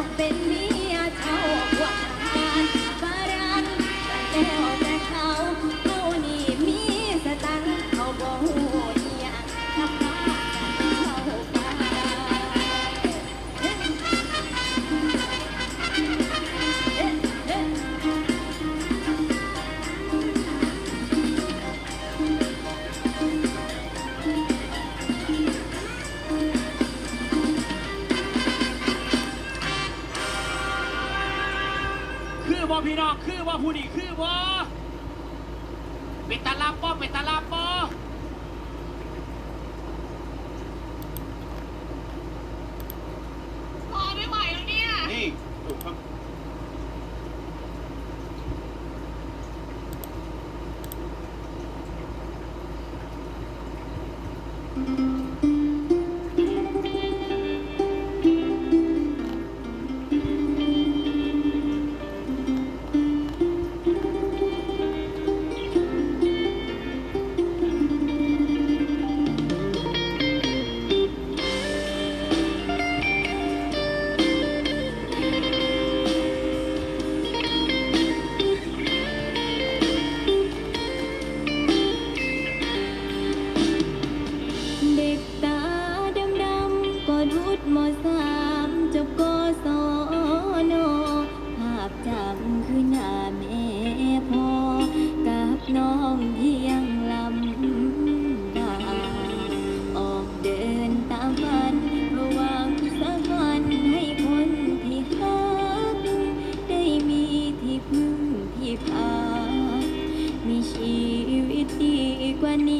no venir. 保护你，是我。 บกศนภาพจำคือหน้าแม่พ่อกับน้องที่ยังลำบาออกเดินตามฝันระวังสะกวันให้คนที่ฮักได้มีที่พึ่งที่พามีชีวิตดีกว่านี้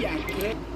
眼睛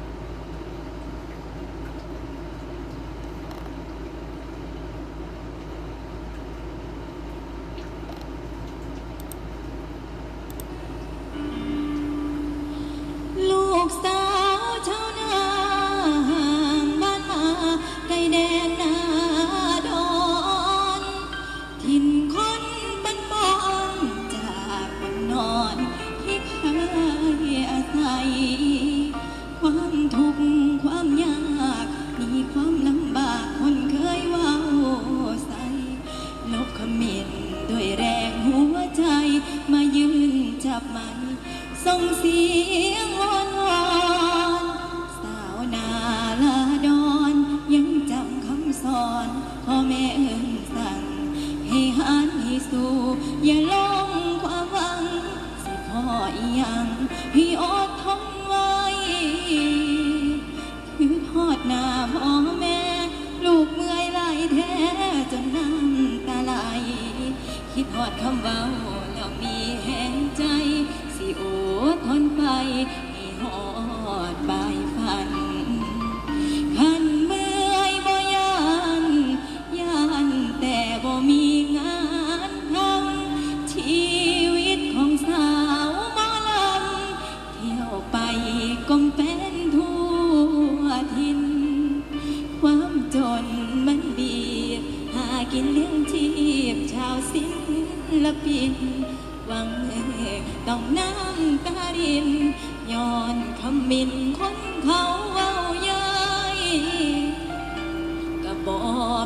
ส่งเสีย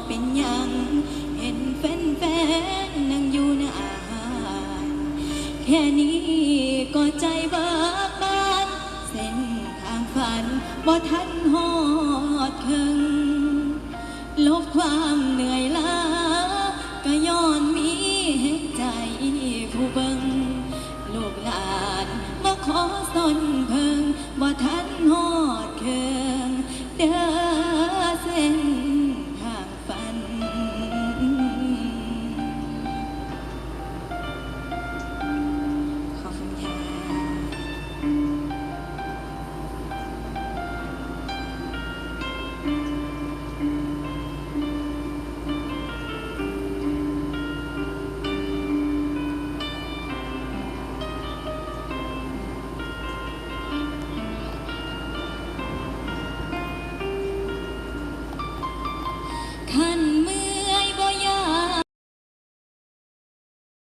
เป็นหยัง เห็นแฟนๆนั่งอยู่หน้าางแค่นี้ก็ใจเบิกบาน เส้นทางฝันบ่ทันหอดถึงลบความเหนื่อยล้าก็ย้อนมีให้ใจผู้เบิงโลกหลานบ่ขอสนเพิงบ่ทันหอดเคืองเด้อเส้น